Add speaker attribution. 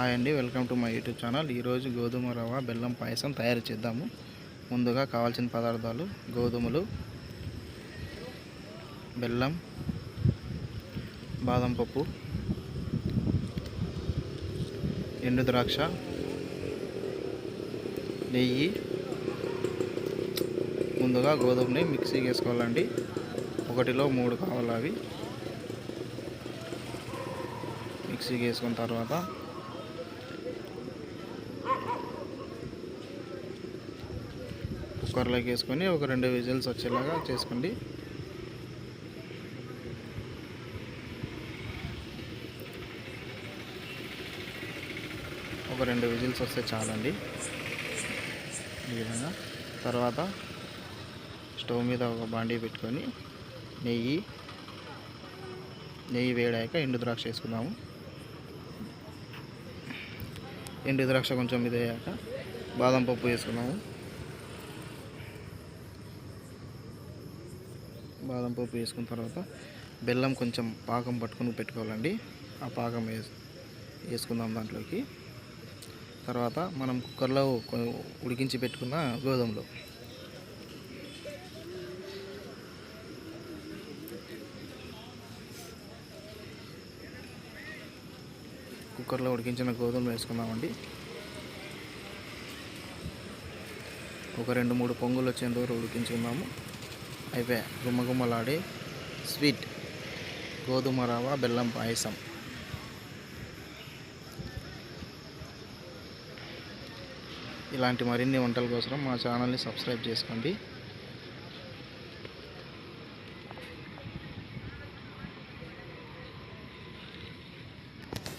Speaker 1: Hi అండి welcome to my YouTube channel. ఈరోజు గోధుమ రవ్వ బెల్లం పాయసం తయారు చేద్దాము. ముందుగా కావాల్సిన పదార్థాలు గోధుమలు బెల్లం బాదం పప్పు ఎండు ద్రాక్ష నెయ్యి ముందుగా గోధుమని మిక్సీకి వేసుకోవాలండి ఒకటిలో మూడు కావాలి అవి? మిక్సీకి వేసుకున్న తర్వాత కుక్కర్లోకి వేసుకొని ఒక రెండు విజిల్స్ వచ్చేలాగా చేసుకోండి. ఒక రెండు విజిల్స్ వస్తే చాలండి. ఈ విధంగా. తర్వాత స్టవ్ మీద ఒక బాండీ పెట్టుకొని నెయ్యి నెయ్యి వేడాక ఎండు ద్రాక్ష వేసుకున్నాము ఎండు ద్రాక్ష కొంచెం ఇది బాదం పప్పు వేసుకున్నాము బాదం పప్పు వేసుకున్న తర్వాత బెల్లం కొంచెం పాకం పట్టుకొని పెట్టుకోవాలండి. ఆ పాకం వేసుకుందాం దాంట్లోకి. తర్వాత మనం కుక్కర్లో ఉడికించి పెట్టుకున్న గోధుమలు. కుక్కర్లో ఉడికించిన గోధుమలు వేసుకుందామండి. ఒక రెండు మూడు పొంగులు వచ్చేంత వరకు ఉడికించుకుందాము. అయిపోయా గుమ్మగుమ్మలాడే స్వీట్ గోధుమ రవ బెల్లం పాయసం. ఇలాంటి మరిన్ని వంటల కోసం మా ఛానల్ని సబ్స్క్రైబ్ చేసుకోండి.